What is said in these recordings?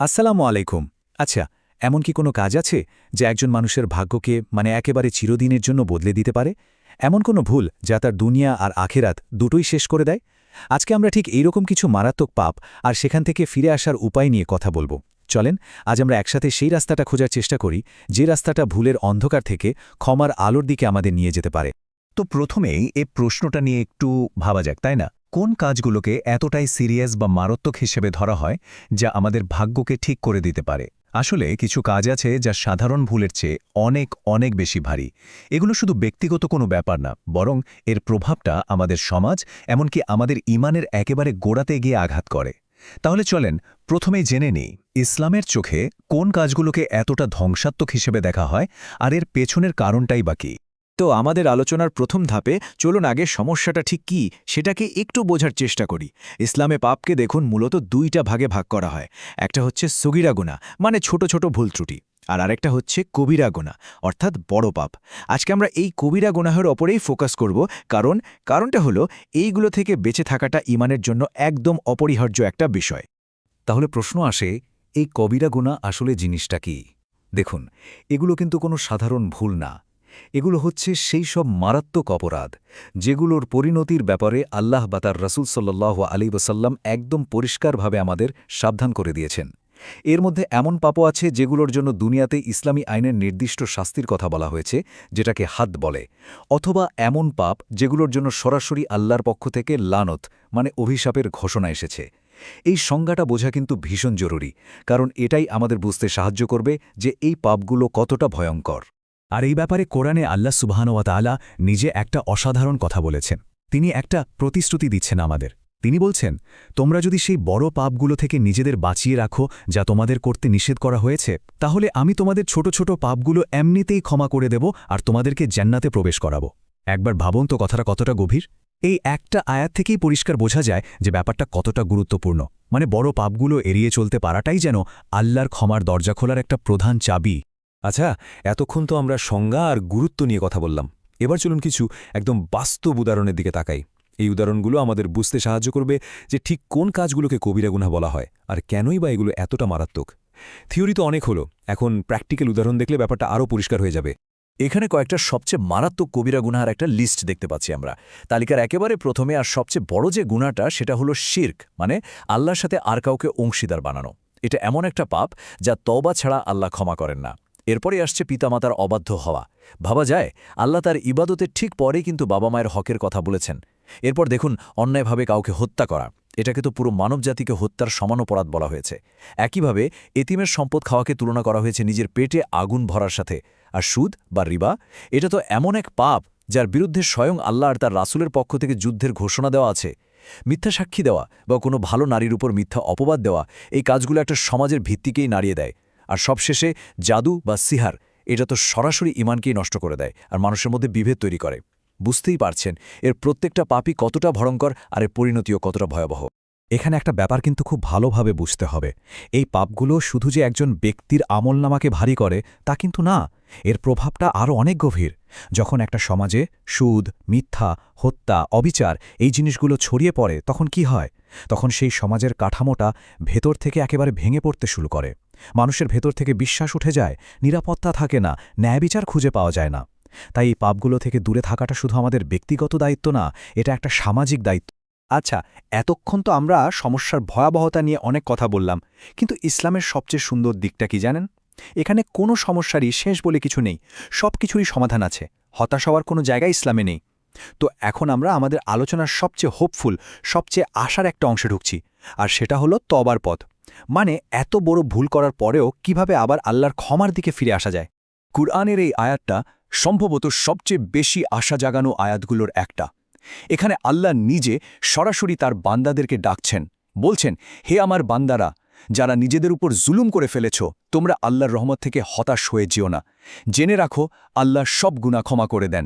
আসসালামু আলাইকুম। আচ্ছা এমন কি কোনো কাজ আছে যে একজন মানুষের ভাগ্যকে মানে একেবারে চিরদিনের জন্য বদলে দিতে পারে? এমন কোনো ভুল যা তার দুনিয়া আর আখেরাত দুটোই শেষ করে দেয়? আজকে আমরা ঠিক এইরকম কিছু মারাত্মক পাপ আর সেখান থেকে ফিরে আসার উপায় নিয়ে কথা বলব। চলেন, আজ আমরা একসাথে সেই রাস্তাটা খোঁজার চেষ্টা করি, যে রাস্তাটা ভুলের অন্ধকার থেকে ক্ষমার আলোর দিকে আমাদের নিয়ে যেতে পারে। তো প্রথমেই এই প্রশ্নটা নিয়ে একটু ভাবা যাক, তাই না? কোন কাজগুলোকে এতটাই সিরিয়াস বা মারাত্মক হিসেবে ধরা হয় যা আমাদের ভাগ্যকে ঠিক করে দিতে পারে? আসলে কিছু কাজ আছে যা সাধারণ ভুলের চেয়ে অনেক অনেক বেশি ভারী। এগুলো শুধু ব্যক্তিগত কোনো ব্যাপার না, বরং এর প্রভাবটা আমাদের সমাজ, এমনকি আমাদের ইমানের একেবারে গোড়াতে গিয়ে আঘাত করে। তাহলে চলেন প্রথমেই জেনে নিই, ইসলামের চোখে কোন কাজগুলোকে এতটা ধ্বংসাত্মক হিসেবে দেখা হয় আর এর পেছনের কারণটাই বা কী? তো আমাদের আলোচনার প্রথম ধাপে চলুন আগে সমস্যাটা ঠিক কি, সেটাকে একটু বোঝার চেষ্টা করি। ইসলামে পাপকে দেখুন মূলত দুইটা ভাগে ভাগ করা হয়। একটা হচ্ছে সগিরা গুণা মানে ছোট ছোট ভুল ত্রুটি, আর আরেকটা হচ্ছে কবিরা গোনা অর্থাৎ বড় পাপ। আজকে আমরা এই কবিরা গোনাহের ওপরেই ফোকাস করব, কারণ কারণটা হলো এইগুলো থেকে বেঁচে থাকাটা ইমানের জন্য একদম অপরিহার্য একটা বিষয়। তাহলে প্রশ্ন আসে, এই কবিরা গুণা আসলে জিনিসটা কি? দেখুন, এগুলো কিন্তু কোনো সাধারণ ভুল না। এগুলো হচ্ছে সেই সব মারাত্মক অপরাধ, যেগুলোর পরিণতির ব্যাপারে আল্লাহ বা তার রসুল সাল্লাহ আলী ওসাল্লাম একদম পরিষ্কারভাবে আমাদের সাবধান করে দিয়েছেন। এর মধ্যে এমন পাপও আছে যেগুলোর জন্য দুনিয়াতে ইসলামী আইনের নির্দিষ্ট শাস্তির কথা বলা হয়েছে, যেটাকে হাত বলে, অথবা এমন পাপ যেগুলোর জন্য সরাসরি আল্লাহর পক্ষ থেকে লানত মানে অভিশাপের ঘোষণা এসেছে। এই সংজ্ঞাটা বোঝা কিন্তু ভীষণ জরুরি, কারণ এটাই আমাদের বুঝতে সাহায্য করবে যে এই পাপগুলো কতটা ভয়ঙ্কর। আর এই ব্যাপারে কোরআনে আল্লাহ সুবাহানুয়াতালা নিজে একটা অসাধারণ কথা বলেছেন। তিনি একটা প্রতিশ্রুতি দিচ্ছেন আমাদের। তিনি বলছেন, তোমরা যদি সেই বড় পাপগুলো থেকে নিজেদের বাঁচিয়ে রাখো যা তোমাদের করতে নিষেধ করা হয়েছে, তাহলে আমি তোমাদের ছোট ছোট পাপগুলো এমনিতেই ক্ষমা করে দেব আর তোমাদেরকে জান্নাতে প্রবেশ করাবো। একবার ভাবুন তো কথাটা কতটা গভীর। এই একটা আয়াত থেকেই পরিষ্কার বোঝা যায় যে ব্যাপারটা কতটা গুরুত্বপূর্ণ। মানে বড় পাপগুলো এড়িয়ে চলতে পারাটাই যেন আল্লাহর ক্ষমার দরজা খোলার একটা প্রধান চাবি। আচ্ছা এতক্ষণ তো আমরা সংজ্ঞা আর গুরুত্ব নিয়ে কথা বললাম। এবার চলুন কিছু একদম বাস্তব উদাহরণের দিকে তাকাই। এই উদাহরণগুলো আমাদের বুঝতে সাহায্য করবে যে ঠিক কোন কাজগুলোকে কবিরা গুণা বলা হয় আর কেনই বা এগুলো এতটা মারাত্মক। থিওরি তো অনেক হলো, এখন প্র্যাকটিক্যাল উদাহরণ দেখলে ব্যাপারটা আরও পরিষ্কার হয়ে যাবে। এখানে কয়েকটা সবচেয়ে মারাত্মক কবিরা গুনাহার একটা লিস্ট দেখতে পাচ্ছি আমরা। তালিকার একেবারে প্রথমে আর সবচেয়ে বড় যে গুণাটা সেটা হলো শির্ক মানে আল্লাহর সাথে আর কাউকে অংশীদার বানানো। এটা এমন একটা পাপ যা তবা ছাড়া আল্লাহ ক্ষমা করেন না। এরপরে আসছে পিতামাতার অবাধ্য হওয়া। ভাবা যায়, আল্লাহ তার ইবাদতের ঠিক পরেই কিন্তু বাবা মায়ের হকের কথা বলেছেন। এরপর দেখুন, অন্যায়ভাবে কাউকে হত্যা করা। এটাকে তো পুরো মানবজাতিকে হত্যার সমান অপরাধ বলা হয়েছে। একইভাবে, এতিমের সম্পদ খাওয়াকে তুলনা করা হয়েছে নিজের পেটে আগুন ভরার সাথে। আর সুদ বা রিবা, এটা তো এমন এক পাপ যার বিরুদ্ধে স্বয়ং আল্লাহ আর তার রাসুলের পক্ষ থেকে যুদ্ধের ঘোষণা দেওয়া আছে। মিথ্যা সাক্ষী দেওয়া বা কোনো ভালো নারীর উপর মিথ্যা অপবাদ দেওয়া, এই কাজগুলো একটা সমাজের ভিত্তিকেই নাড়িয়ে দেয়। আর সবশেষে জাদু বা সিহার, এটা তো সরাসরি ইমানকেই নষ্ট করে দেয় আর মানুষের মধ্যে বিভেদ তৈরি করে। বুঝতেই পারছেন, এর প্রত্যেকটা পাপই কতটা ভয়ঙ্কর আর এর পরিণতিও কতটা ভয়াবহ। এখানে একটা ব্যাপার কিন্তু খুব ভালোভাবে বুঝতে হবে। এই পাপগুলো শুধু যে একজন ব্যক্তির আমলনামাকে ভারী করে, তা কিন্তু না। এর প্রভাবটা আরও অনেক গভীর। যখন একটা সমাজে সুদ, মিথ্যা, হত্যা, অবিচার এই জিনিসগুলো ছড়িয়ে পড়ে, তখন কি হয়? তখন সেই সমাজের কাঠামোটা ভেতর থেকে একেবারে ভেঙে পড়তে শুরু করে। মানুষের ভেতর থেকে বিশ্বাস উঠে যায়, নিরাপত্তা থাকে না, ন্যায় বিচার খুঁজে পাওয়া যায় না। তাই এই পাপগুলো থেকে দূরে থাকাটা শুধু আমাদের ব্যক্তিগত দায়িত্ব না, এটা একটা সামাজিক দায়িত্ব। আচ্ছা এতক্ষণ তো আমরা সমস্যার ভয়াবহতা নিয়ে অনেক কথা বললাম, কিন্তু ইসলামের সবচেয়ে সুন্দর দিকটা কি জানেন? এখানে কোনো সমস্যারই শেষ বলে কিছু নেই, সব কিছুরই সমাধান আছে, হতাশ হওয়ার কোনো জায়গা ইসলামে নেই। তো এখন আমরা আমাদের আলোচনার সবচেয়ে হোপফুল সবচেয়ে আশার একটা অংশে ঢুকছি, আর সেটা হলো তবার পথ। মানে এত বড় ভুল করার পরেও কীভাবে আবার আল্লাহর ক্ষমার দিকে ফিরে আসা যায়? কুরআনের এই আয়াতটা সম্ভবত সবচেয়ে বেশি আশা জাগানো আয়াতগুলোর একটা। এখানে আল্লাহ নিজে সরাসরি তার বান্দাদেরকে ডাকছেন, বলছেন, হে আমার বান্দারা, যারা নিজেদের উপর জুলুম করে ফেলেছ, তোমরা আল্লাহর রহমত থেকে হতাশ হয়ে যেও না। জেনে রাখো, আল্লাহ সব গুণা ক্ষমা করে দেন।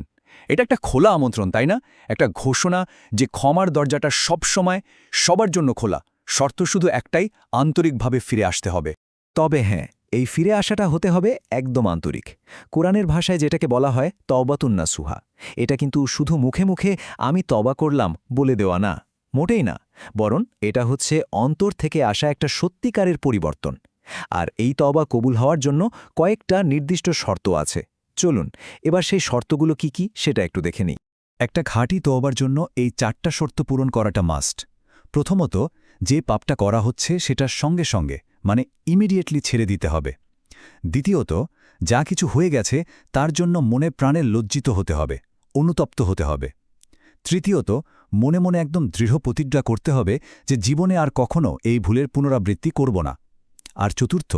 এটা একটা খোলা আমন্ত্রণ, তাই না? একটা ঘোষণা যে ক্ষমার দরজাটা সব সময় সবার জন্য খোলা। শর্ত শুধু একটাই, আন্তরিকভাবে ফিরে আসতে হবে। তবে হ্যাঁ এই ফিরে আসাটা হতে হবে একদম আন্তরিক। কোরআনের ভাষায় যেটাকে বলা হয় তবাতুন্না সুহা এটা কিন্তু শুধু মুখে মুখে আমি তবা করলাম বলে দেওয়া না, মোটেই না। বরং এটা হচ্ছে অন্তর থেকে আসা একটা সত্যিকারের পরিবর্তন। আর এই তবা কবুল হওয়ার জন্য কয়েকটা নির্দিষ্ট শর্ত আছে। চলুন, এবার সেই শর্তগুলো কি কি সেটা একটু দেখে নিই। একটা খাঁটি তোবার জন্য এই চারটা শর্ত পূরণ করাটা মাস্ট। প্রথমত, যে পাপটা করা হচ্ছে সেটার সঙ্গে সঙ্গে মানে ইমিডিয়েটলি ছেড়ে দিতে হবে। দ্বিতীয়ত, যা কিছু হয়ে গেছে তার জন্য মনে প্রাণে লজ্জিত হতে হবে, অনুতপ্ত হতে হবে। তৃতীয়ত, মনে মনে একদম দৃঢ় প্রতিজ্ঞা করতে হবে যে জীবনে আর কখনো এই ভুলের পুনরাবৃত্তি করব না। আর চতুর্থ,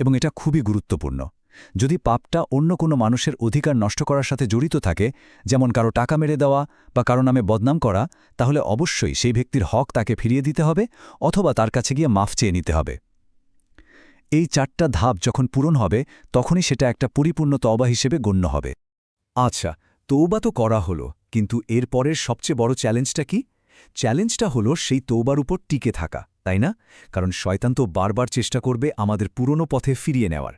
এবং এটা খুবই গুরুত্বপূর্ণ যদি পাপটা অন্য কোনো মানুষের অধিকার নষ্ট করার সাথে জড়িত থাকে, যেমন কারও টাকা মেরে দেওয়া বা কারও নামে বদনাম করা, তাহলে অবশ্যই সেই ব্যক্তির হক তাকে ফিরিয়ে দিতে হবে অথবা তার কাছে গিয়ে মাফ চেয়ে নিতে হবে। এই চারটা ধাপ যখন পূরণ হবে, তখনই সেটা একটা পরিপূর্ণ তবা হিসেবে গণ্য হবে। আচ্ছা তৌবা তো করা হলো, কিন্তু এর পরের সবচেয়ে বড় চ্যালেঞ্জটা কি? চ্যালেঞ্জটা হলো সেই তৌবার উপর টিকে থাকা, তাই না? কারণ শয়তান তো বারবার চেষ্টা করবে আমাদের পুরনো পথে ফিরিয়ে নেওয়ার।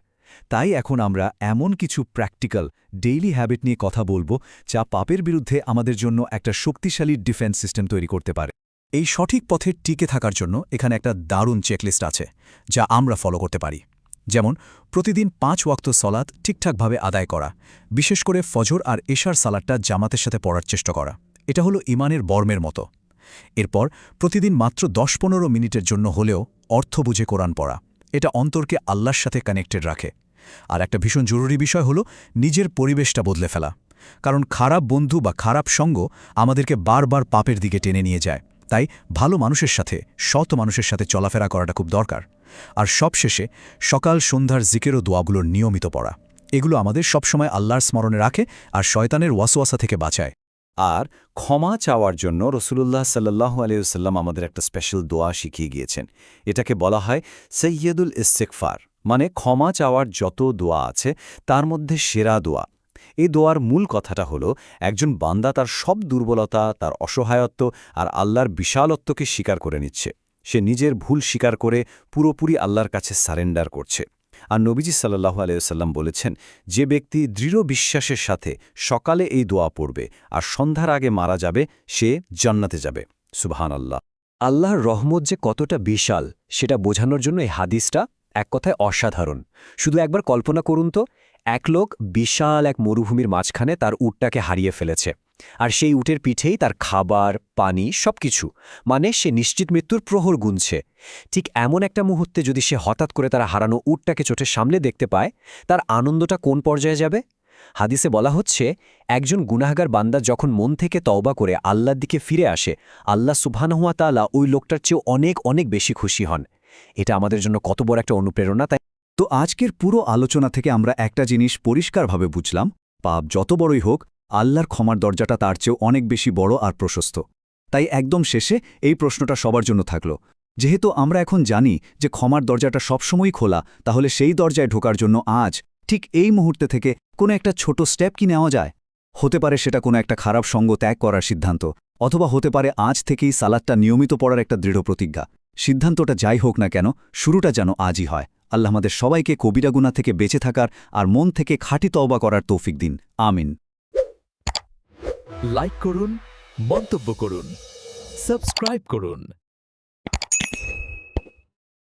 তাই এখন আমরা এমন কিছু প্র্যাকটিক্যাল ডেইলি হ্যাবিট নিয়ে কথা বলব যা পাপের বিরুদ্ধে আমাদের জন্য একটা শক্তিশালী ডিফেন্স সিস্টেম তৈরি করতে পারে। এই সঠিক পথে টিকে থাকার জন্য এখানে একটা দারুণ চেকলিস্ট আছে, যা আমরা ফলো করতে পারি। যেমন, প্রতিদিন পাঁচ ওয়াক্ত সলাদ ঠিকঠাকভাবে আদায় করা, বিশেষ করে ফজর আর এশার সালাদটা জামাতের সাথে পড়ার চেষ্টা করা। এটা হলো ইমানের বর্মের মতো। এরপর, প্রতিদিন মাত্র দশ পনেরো মিনিটের জন্য হলেও অর্থ বুঝে কোরআন পড়া। এটা অন্তরকে আল্লাহর সাথে কানেক্টেড রাখে। আর একটা ভীষণ জরুরি বিষয় হলো নিজের পরিবেশটা বদলে ফেলা। কারণ খারাপ বন্ধু বা খারাপ সঙ্গ আমাদেরকে বারবার পাপের দিকে টেনে নিয়ে যায়। তাই ভালো মানুষের সাথে শত মানুষের সাথে চলাফেরা করাটা খুব দরকার। আর সবশেষে সকাল সন্ধ্যার জিকেরও দোয়াগুলোর নিয়মিত পড়া। এগুলো আমাদের সবসময় আল্লাহর স্মরণে রাখে আর শয়তানের ওয়াসওয়াসা থেকে বাঁচায়। আর ক্ষমা চাওয়ার জন্য রসুলুল্লাহ সাল্লাহ আলিয়াল্লাম আমাদের একটা স্পেশাল দোয়া শিখিয়ে গিয়েছেন। এটাকে বলা হয় সৈয়দুল ইস্তেকফার মানে ক্ষমা চাওয়ার যত দোয়া আছে, তার মধ্যে সেরা দোয়া। এই দোয়ার মূল কথাটা হলো, একজন বান্দা তার সব দুর্বলতা, তার অসহায়ত্ব আর আল্লাহর বিশালত্বকে স্বীকার করে নিচ্ছে। সে নিজের ভুল স্বীকার করে পুরোপুরি আল্লাহর কাছে সারেন্ডার করছে। আর নবীজি সাল্লাহু আলাইসাল্লাম বলেছেন, যে ব্যক্তি দৃঢ় বিশ্বাসের সাথে সকালে এই দোয়া পড়বে আর সন্ধ্যার আগে মারা যাবে, সে জান্নাতে যাবে। সুবহান আল্লাহ আল্লাহর রহমত যে কতটা বিশাল, সেটা বোঝানোর জন্য এই হাদিসটা এক কথায় অসাধারণ। শুধু একবার কল্পনা করুন তো, এক লোক বিশাল এক মরুভূমির মাঝখানে তার উটটাকে হারিয়ে ফেলেছে। আর সেই উটের পিঠেই তার খাবার, পানি, সবকিছু। মানে সে নিশ্চিত মৃত্যুর প্রহর গুনছে। ঠিক এমন একটা মুহূর্তে যদি সে হঠাৎ করে তার হারানো উটটাকে চোখের সামনে দেখতে পায়, তার আনন্দটা কোন পর্যায়ে যাবে? হাদিসে বলা হচ্ছে, একজন গুনাহগার বান্দা যখন মন থেকে তওবা করে আল্লাহর দিকে ফিরে আসে, আল্লাহ সুবহানহুয়া তাআলা ওই লোকটার চেয়েও অনেক অনেক বেশি খুশি হন। এটা আমাদের জন্য কত বড় একটা অনুপ্রেরণা, তাই তো আজকের পুরো আলোচনা থেকে আমরা একটা জিনিস পরিষ্কারভাবে বুঝলাম, পাপ যত বড়ই হোক, আল্লাহর ক্ষমার দরজাটা তার চেয়েও অনেক বেশি বড় আর প্রশস্ত। তাই একদম শেষে এই প্রশ্নটা সবার জন্য থাকল, যেহেতু আমরা এখন জানি যে ক্ষমার দরজাটা সবসময়ই খোলা, তাহলে সেই দরজায় ঢোকার জন্য আজ ঠিক এই মুহূর্তে থেকে কোনো একটা ছোট স্টেপ কি নেওয়া যায়? হতে পারে সেটা কোনো একটা খারাপ সঙ্গ ত্যাগ করার সিদ্ধান্ত, অথবা হতে পারে আজ থেকেই সালাদটা নিয়মিত পড়ার একটা দৃঢ় প্রতিজ্ঞা। সিদ্ধান্তটা যাই হোক না কেন, শুরুটা যেন আজই হয়। আল্লাহ আমাদের সবাইকে কবিরাগুনা থেকে বেঁচে থাকার আর মন থেকে খাঁটি তওবা করার তৌফিক দিন। আমিন। লাইক করুন, মন্তব্য করুন সাবস্ক্রাইব করুন।